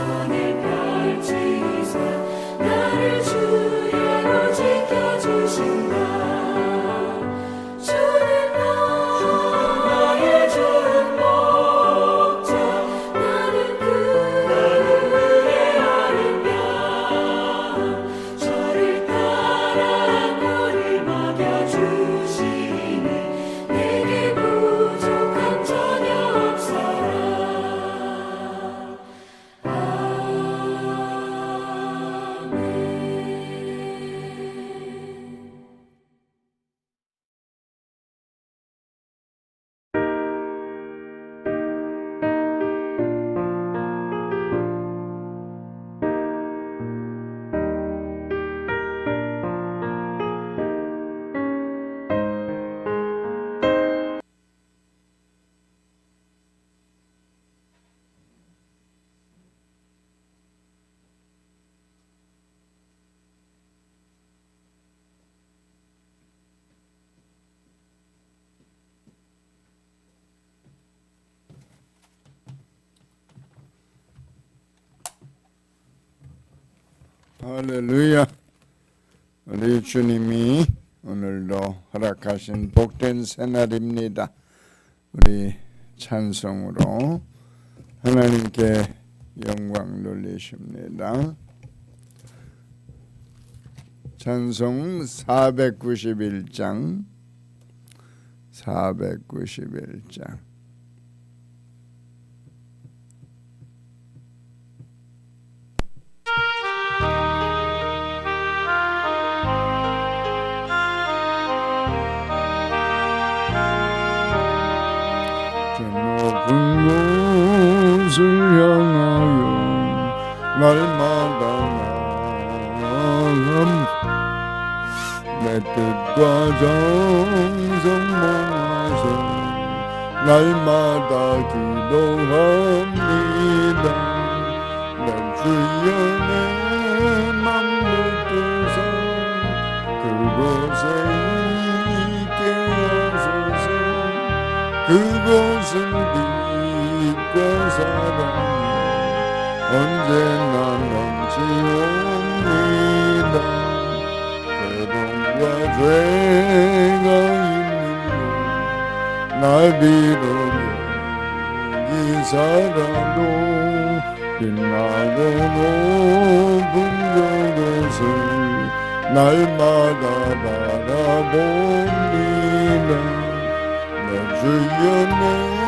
sono 할렐루야. 우리 주님이 오늘도 허락하신 복된 새날입니다. 우리 찬송으로 하나님께 영광 돌리십니다. 찬송 491장 491장 날마다 나아감 내 뜻과 정성 모아서 날마다 기도합니다 내 주여 내맘 묻어서 그곳에 있 언제나 넘치옵니다. 괴로움과 죄가 있는 곳날 비록 여기 살아도 빛나고 높은 저곳을 날마다 바라봅니다. 내 주여 내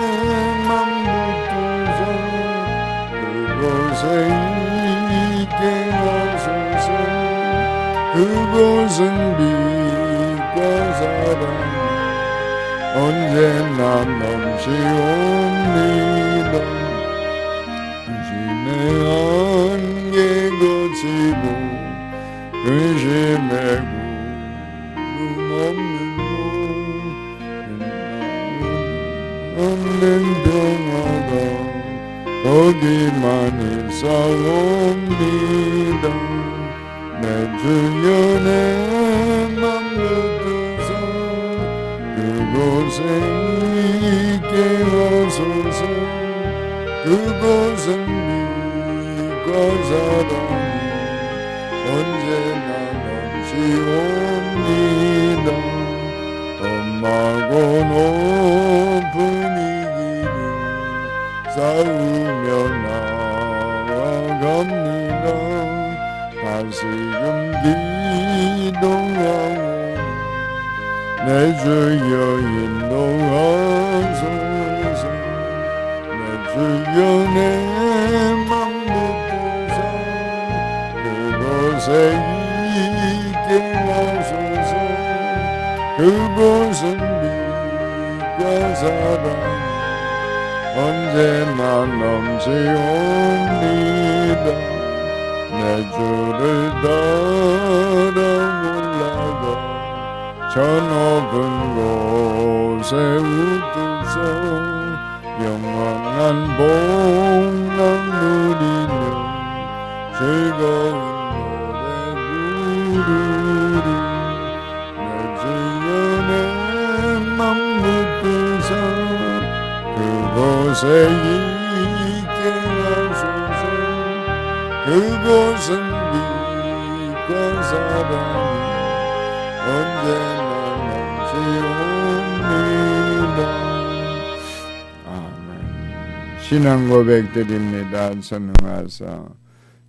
그곳에 있게 하소서 그곳은 빛과 사랑 언제나 넘치옵니다 당신의 안개 거치고 근심의 구름 없는 곳 없는 평화가 거기만 있사옵니다 내 주여 내맘 묻어서 그곳에 있게 하소 싸우며 나아갑니다. 다시금 기도하고 내 주여 인도하소서 내 주여 내맘 묻어서 그곳에 있게 하소서. 그곳은 빛과 사랑 언제나 넘치옵니다 내주 그곳에 있게 하소서 그곳은 빛과 사랑 언제나 넘치옵니다. 아멘. 신앙 고백 드립니다. 선흥하사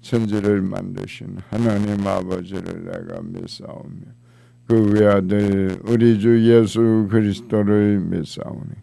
천지를 만드신 하나님 아버지를 내가 믿사오며 그 외아들 우리 주 예수 그리스도를 믿사오니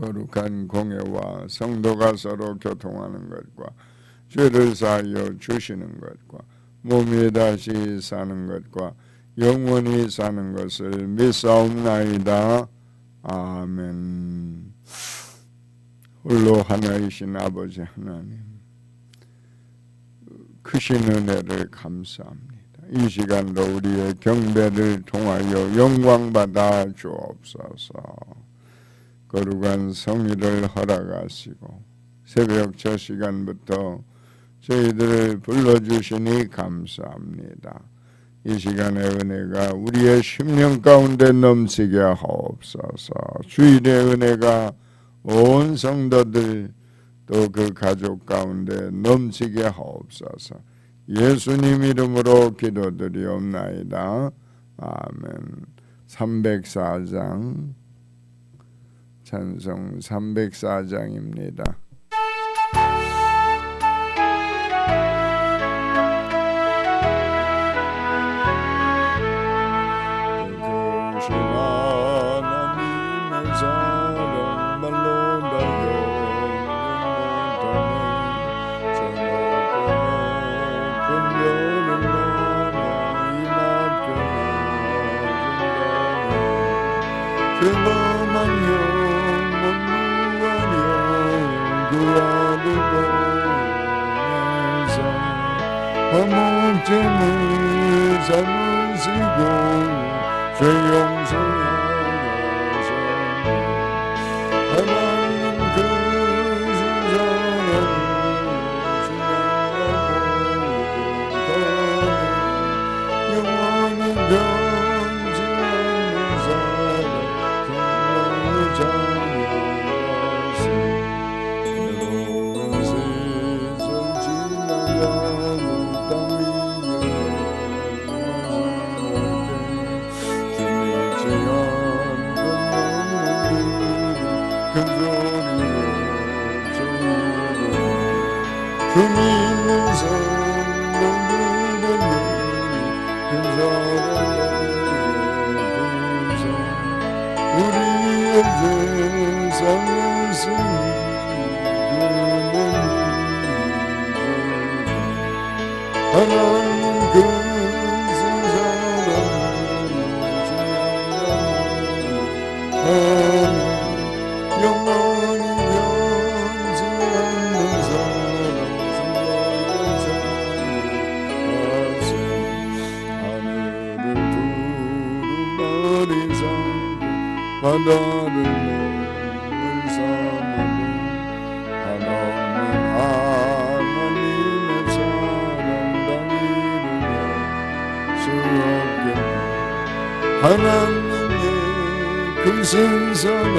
거룩한 공예와 성도가 서로 교통하는 것과 죄를 사하여 주시는 것과 몸이 다시 사는 것과 영원히 사는 것을 믿사옵나이다. 아멘. 홀로 하나이신 아버지 하나님 크신 은혜를 감사합니다. 이 시간도 우리의 경배를 통하여 영광 받아 주옵소서. 거룩한 성의를 허락하시고 새벽 저 시간부터 저희들을 불러주시니 감사합니다. 이 시간의 은혜가 우리의 심령 가운데 넘치게 하옵소서. 주일의 은혜가 온 성도들 또 그 가족 가운데 넘치게 하옵소서. 예수님 이름으로 기도드리옵나이다. 아멘. 304장 찬송 304장입니다. 소 하나님의 크신 사랑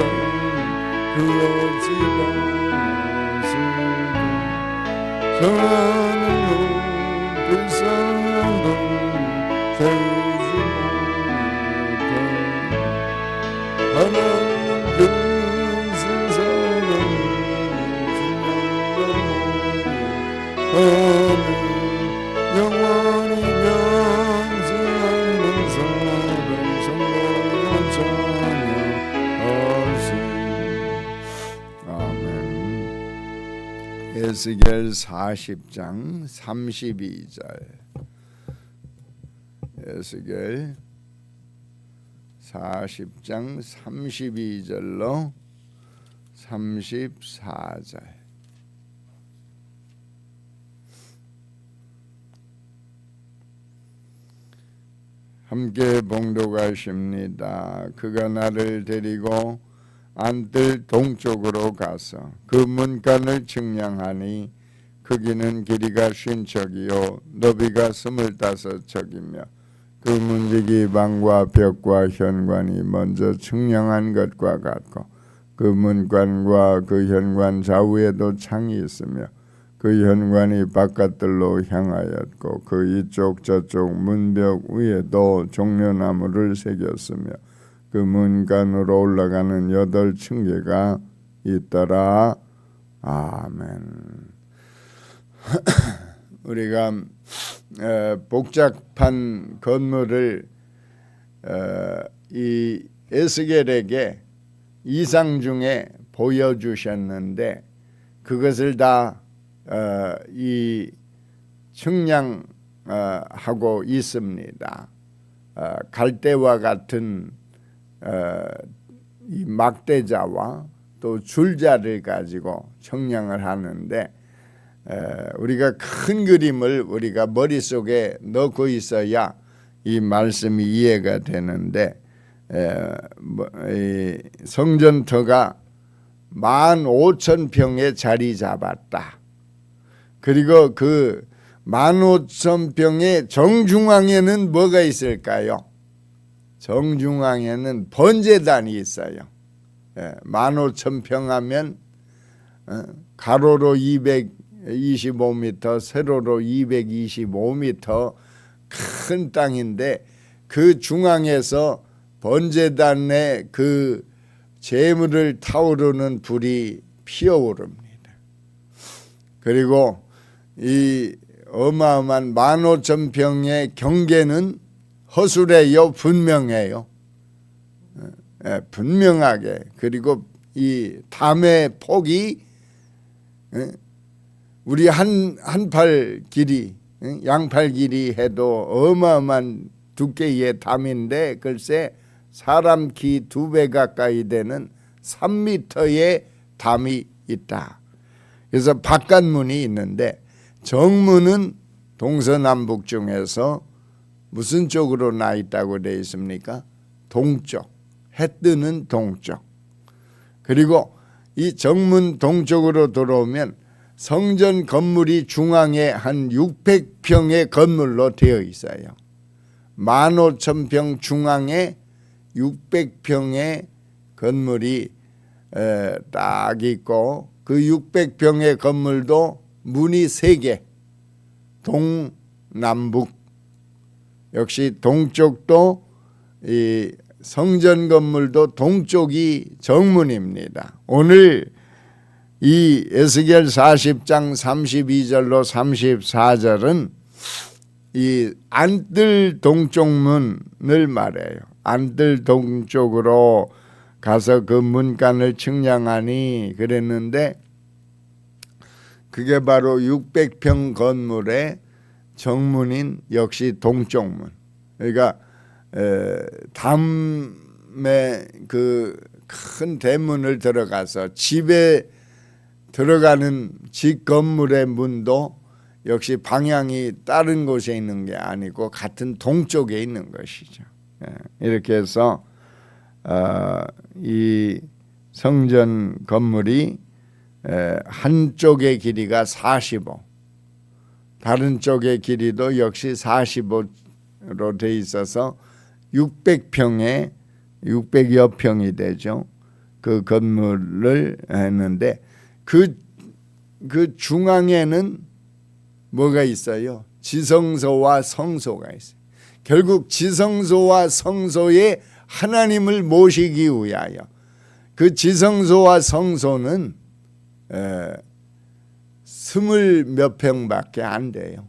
그 어찌 바라시고 정하는 높은 사랑도 세우지 못해 하나님 크신 사랑 주님 에스겔 40장 32절 에스겔 40장 32절로 34절 함께 봉독하십니다. 그가 나를 데리고 안뜰 동쪽으로 가서 그 문간을 측량하니 크기는 길이가 쉰 척이요 너비가 스물다섯 척이며 그 문지기 방과 벽과 현관이 먼저 측량한 것과 같고 그 문관과 그 현관 좌우에도 창이 있으며 그 현관이 바깥들로 향하였고 그 이쪽 저쪽 문벽 위에도 종려나무를 새겼으며 그 문간으로 올라가는 여덟 층계가 있더라. 아멘. 우리가 에, 복잡한 건물을 에, 이 에스겔에게 이상 중에 보여주셨는데 그것을 다 어, 이 측량하고 있습니다. 어, 갈대와 같은 어, 이 막대자와 또 줄자를 가지고 측량을 하는데 에, 우리가 큰 그림을 우리가 머릿속에 넣고 있어야 이 말씀이 이해가 되는데 에, 뭐, 이 성전터가 만 오천 평에 자리 잡았다. 그리고 그 만 오천 평의 정중앙에는 뭐가 있을까요? 정중앙에는 번제단이 있어요. 예, 만 오천 평 하면 어, 가로로 225m, 세로로 225m 큰 땅인데 그 중앙에서 번제단의 그 재물을 타오르는 불이 피어오릅니다. 그리고 이 어마어마한 만 오천 평의 경계는 허술해요, 분명해요. 예, 분명하게 그리고 이 담의 폭이 예, 우리 한 한 팔 길이 예, 양팔 길이 해도 어마어마한 두께의 담인데 글쎄 사람 키 두 배 가까이 되는 3미터의 담이 있다. 그래서 바깥문이 있는데 정문은 동서남북 중에서 무슨 쪽으로 나 있다고 되어 있습니까? 동쪽. 해 뜨는 동쪽. 그리고 이 정문 동쪽으로 들어오면 성전 건물이 중앙에 한 600평의 건물로 되어 있어요. 15,000평 중앙에 600평의 건물이 에, 딱 있고 그 600평의 건물도 문이 세 개. 동남북 역시 동쪽도 이 성전 건물도 동쪽이 정문입니다. 오늘 이 에스겔 40장 32절로 34절은 이 안뜰 동쪽문을 말해요. 안뜰 동쪽으로 가서 그 문간을 측량하니 그랬는데 그게 바로 600평 건물의 정문인 역시 동쪽문. 그러니까 에, 담의 그큰 대문을 들어가서 집에 들어가는 집 건물의 문도 역시 방향이 다른 곳에 있는 게 아니고 같은 동쪽에 있는 것이죠. 예, 이렇게 해서 어, 이 성전 건물이 에, 한쪽의 길이가 45, 다른 쪽의 길이도 역시 45로 돼 있어서 600평에 600여 평이 되죠. 그 건물을 했는데 그, 그 중앙에는 뭐가 있어요? 지성소와 성소가 있어요. 결국 지성소와 성소에 하나님을 모시기 위하여 그 지성소와 성소는 에, 스물 몇 평밖에 안 돼요.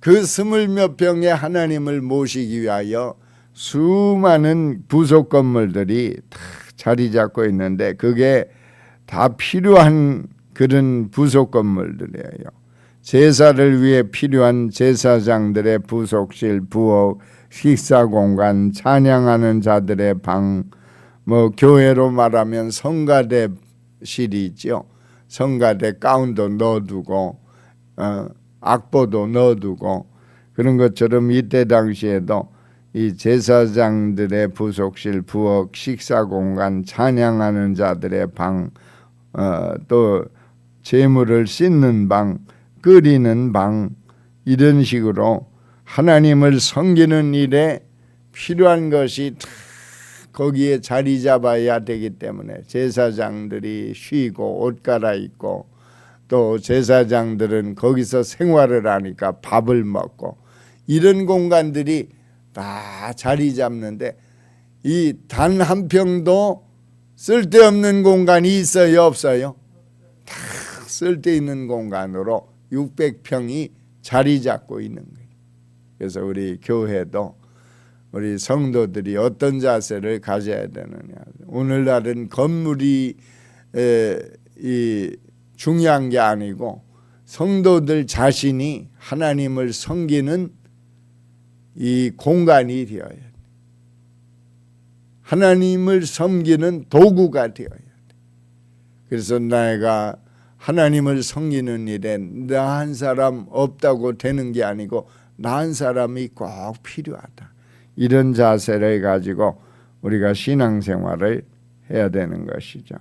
그 스물 몇 평의 하나님을 모시기 위하여 수많은 부속 건물들이 다 자리 잡고 있는데 그게 다 필요한 그런 부속 건물들이에요. 제사를 위해 필요한 제사장들의 부속실, 부엌, 식사 공간, 찬양하는 자들의 방, 뭐 교회로 말하면 성가대실이 있죠. 성가대 가운도 넣어두고 어, 악보도 넣어두고 그런 것처럼 이때 당시에도 이 제사장들의 부속실, 부엌, 식사 공간, 찬양하는 자들의 방, 어, 또 재물을 씻는 방, 끓이는 방 이런 식으로 하나님을 섬기는 일에 필요한 것이 다 거기에 자리 잡아야 되기 때문에 제사장들이 쉬고 옷 갈아입고 또 제사장들은 거기서 생활을 하니까 밥을 먹고 이런 공간들이 다 자리 잡는데 이 단 한 평도 쓸데없는 공간이 있어요 없어요? 다 쓸데있는 공간으로 600평이 자리 잡고 있는 거예요. 그래서 우리 교회도 우리 성도들이 어떤 자세를 가져야 되느냐. 오늘날은 건물이 에, 이 중요한 게 아니고 성도들 자신이 하나님을 섬기는 이 공간이 되어야 돼. 하나님을 섬기는 도구가 되어야 돼. 그래서 내가 하나님을 섬기는 일에 나 한 사람 없다고 되는 게 아니고 나 한 사람이 꼭 필요하다. 이런 자세를 가지고 우리가 신앙생활을 해야 되는 것이죠.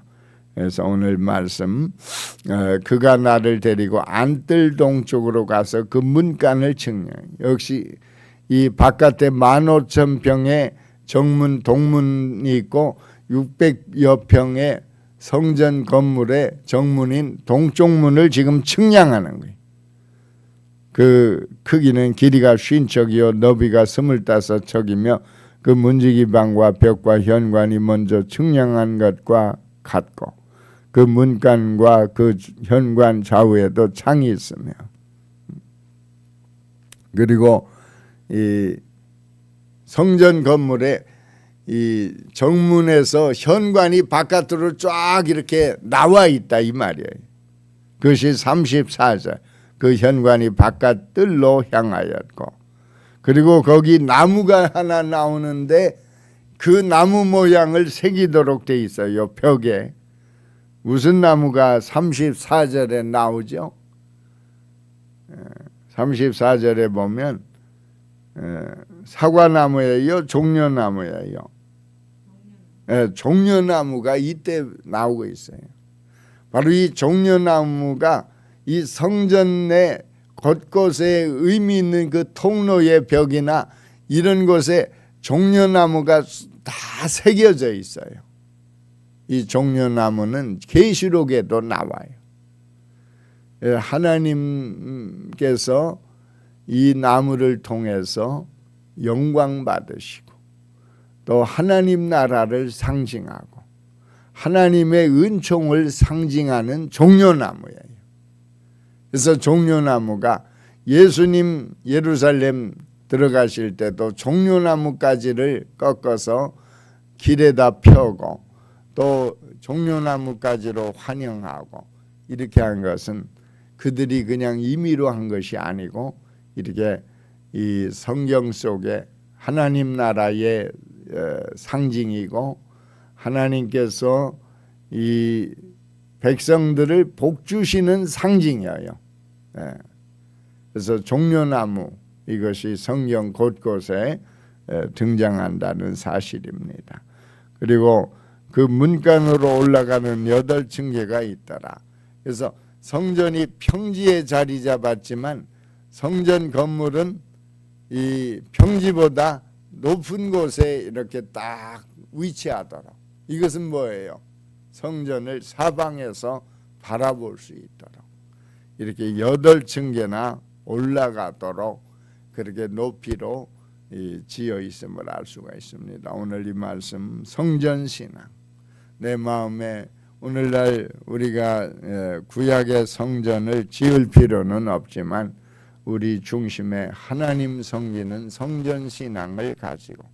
그래서 오늘 말씀 어, 그가 나를 데리고 안뜰 동 쪽으로 가서 그 문간을 측량. 역시 이 바깥에 만 오천 평의 정문 동문이 있고 600여 평의 성전 건물의 정문인 동쪽 문을 지금 측량하는 거예요. 그 크기는 길이가 쉰 척이요 너비가 스물다섯 척이며 그 문지기 방과 벽과 현관이 먼저 측량한 것과 같고 그 문간과 그 현관 좌우에도 창이 있으며 그리고 이 성전 건물에 이 정문에서 현관이 바깥으로 쫙 이렇게 나와 있다 이 말이에요. 그것이 34절 그 현관이 바깥 뜰로 향하였고 그리고 거기 나무가 하나 나오는데 그 나무 모양을 새기도록 돼 있어요 벽에 무슨 나무가 34절에 나오죠? 34절에 보면 사과나무예요, 종려나무예요. 종려나무가 이때 나오고 있어요. 바로 이 종려나무가 이 성전 내 곳곳에 의미 있는 그 통로의 벽이나 이런 곳에 종려나무가 다 새겨져 있어요. 이 종려나무는 계시록에도 나와요. 예, 하나님께서 이 나무를 통해서 영광 받으시고 또 하나님 나라를 상징하고 하나님의 은총을 상징하는 종려나무예요. 그래서 종려나무가 예수님 예루살렘 들어가실 때도 종려나무까지를 꺾어서 길에다 펴고 또 종려나무까지로 환영하고 이렇게 한 것은 그들이 그냥 임의로 한 것이 아니고 이렇게 이 성경 속에 하나님 나라의 어, 상징이고 하나님께서 이 백성들을 복 주시는 상징이에요. 예. 그래서 종려나무 이것이 성경 곳곳에 등장한다는 사실입니다. 그리고 그 문간으로 올라가는 여덟 층계가 있더라. 그래서 성전이 평지에 자리 잡았지만 성전 건물은 이 평지보다 높은 곳에 이렇게 딱 위치하더라. 이것은 뭐예요? 성전을 사방에서 바라볼 수 있도록 이렇게 여덟 층계나 올라가도록 그렇게 높이로 지어 있음을 알 수가 있습니다. 오늘 이 말씀 성전 신앙 내 마음에 오늘날 우리가 구약의 성전을 지을 필요는 없지만 우리 중심에 하나님 섬기는 성전 신앙을 가지고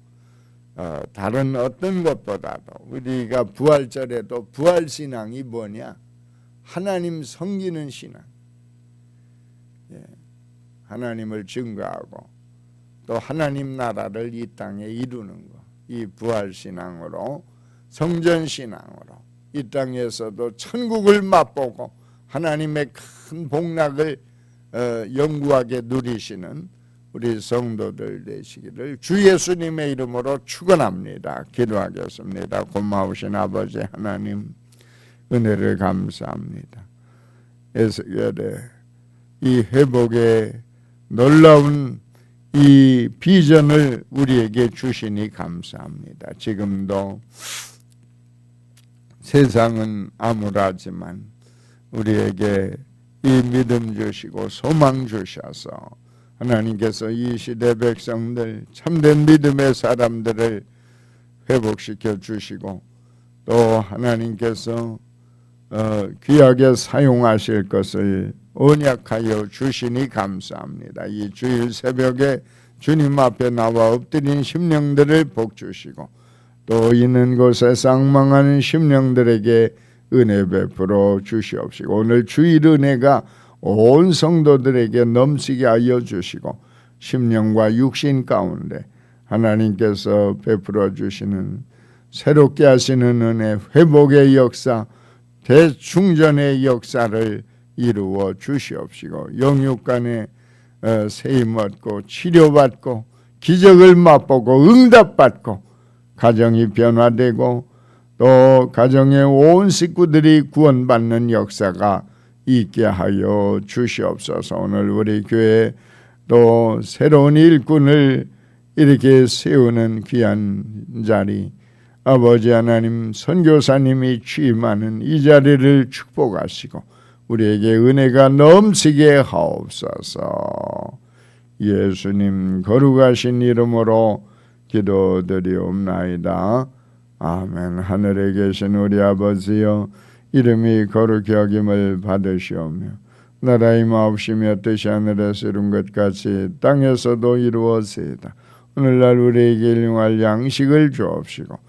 어, 다른 어떤 것보다도 우리가 부활절에도 부활 신앙이 뭐냐? 하나님 섬기는 신앙. 예, 하나님을 증거하고 또 하나님 나라를 이 땅에 이루는 것. 이 부활 신앙으로 성전 신앙으로 이 땅에서도 천국을 맛보고 하나님의 큰 복락을 어, 영구하게 누리시는 우리 성도들 되시기를 주 예수님의 이름으로 축원합니다. 기도하겠습니다. 고마우신 아버지 하나님 은혜를 감사합니다. 에스겔의 이 회복의 놀라운 이 비전을 우리에게 주시니 감사합니다. 지금도 세상은 암울하지만 우리에게 이 믿음 주시고 소망 주셔서 하나님께서 이 시대 백성들 참된 믿음의 사람들을 회복시켜 주시고 또 하나님께서 어, 귀하게 사용하실 것을 언약하여 주시니 감사합니다. 이 주일 새벽에 주님 앞에 나와 엎드린 심령들을 복 주시고 또 있는 곳에 쌍망하는 심령들에게 은혜 베풀어 주시옵시고 오늘 주일 은혜가 온 성도들에게 넘치게 하여 주시고 심령과 육신 가운데 하나님께서 베풀어 주시는 새롭게 하시는 은혜 회복의 역사 대충전의 역사를 이루어 주시옵시고 영육간에 어, 세임 얻고 치료받고 기적을 맛보고 응답받고 가정이 변화되고 또 가정의 온 식구들이 구원받는 역사가 있게 하여 주시옵소서. 오늘 우리 교회 또 새로운 일꾼을 이렇게 세우는 귀한 자리 아버지 하나님 선교사님이 취임하는 이 자리를 축복하시고 우리에게 은혜가 넘치게 하옵소서. 예수님 거룩하신 이름으로 기도드리옵나이다. 아멘. 하늘에 계신 우리 아버지여 이름이 거룩히 여김을 받으시오며 나라의 마옵시며 뜻이 하늘에서 이룬 것 같이 땅에서도 이루어지이다. 오늘날 우리에게 일용할 양식을 주옵시고